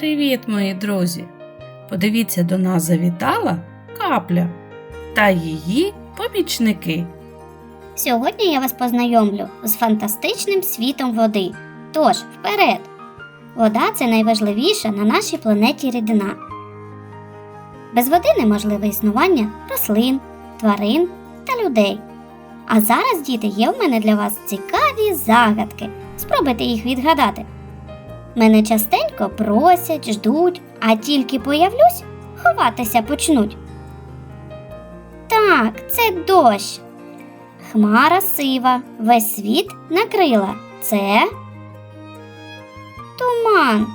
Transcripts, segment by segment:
Привіт, мої друзі! Подивіться, до нас завітала капля та її помічники. Сьогодні я вас познайомлю з фантастичним світом води. Тож, вперед! Вода це найважливіша на нашій планеті рідина. Без води неможливе існування рослин, тварин та людей. А зараз, діти, є в мене для вас цікаві загадки. Спробуйте їх відгадати. Мене частенько просять, ждуть, а тільки появлюсь, ховатися почнуть. Так, це дощ. Хмара сива, весь світ накрила. Це туман.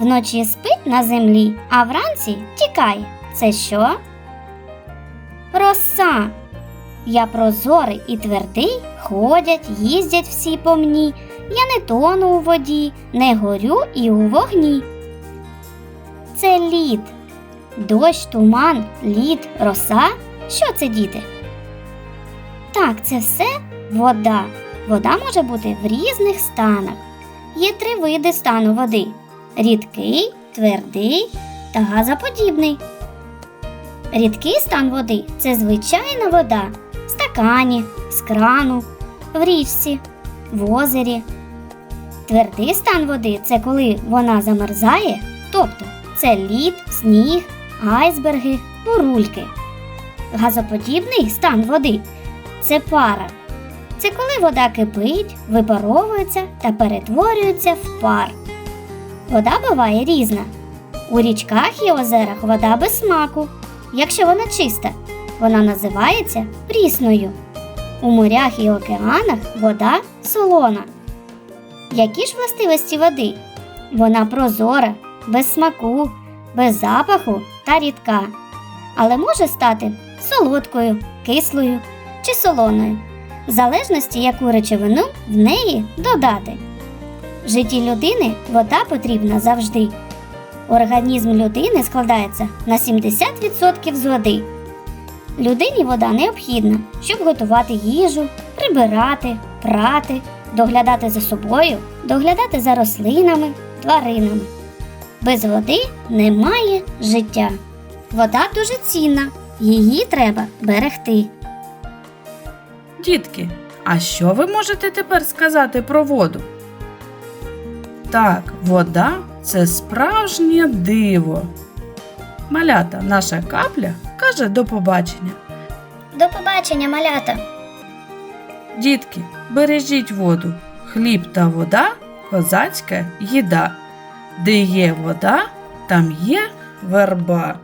Вночі спить на землі, а вранці тікає. Це що? Роса. Я прозорий і твердий, ходять, їздять всі по мені. Я не тону у воді, не горю і у вогні. Це лід. Дощ, туман, лід, роса. Що це, діти? Так, це все вода. Вода може бути в різних станах. Є три види стану води: рідкий, твердий та газоподібний. Рідкий стан води це звичайна вода в стакані, з крану, в річці, в озері. Твердий стан води це коли вона замерзає, тобто це лід, сніг, айсберги, бурульки. Газоподібний стан води це пара. Це коли вода кипить, випаровується та перетворюється в пар. Вода буває різна. У річках і озерах вода без смаку. Якщо вона чиста, вона називається прісною. У морях і океанах вода солона. Які ж властивості води? Вона прозора, без смаку, без запаху та рідка, але може стати солодкою, кислою чи солоною, в залежності, яку речовину в неї додати. Житті людини вода потрібна завжди. Організм людини складається на 70% з води. Людині вода необхідна, щоб готувати їжу, прибирати, прати, доглядати за собою, доглядати за рослинами, тваринами. Без води немає життя. Вода дуже цінна, її треба берегти. Дітки, а що ви можете тепер сказати про воду? Так, вода це справжнє диво. Малята, наша капля каже до побачення. До побачення, малята! Дітки, бережіть воду. Хліб та вода козацька їда. Де є вода, там є верба.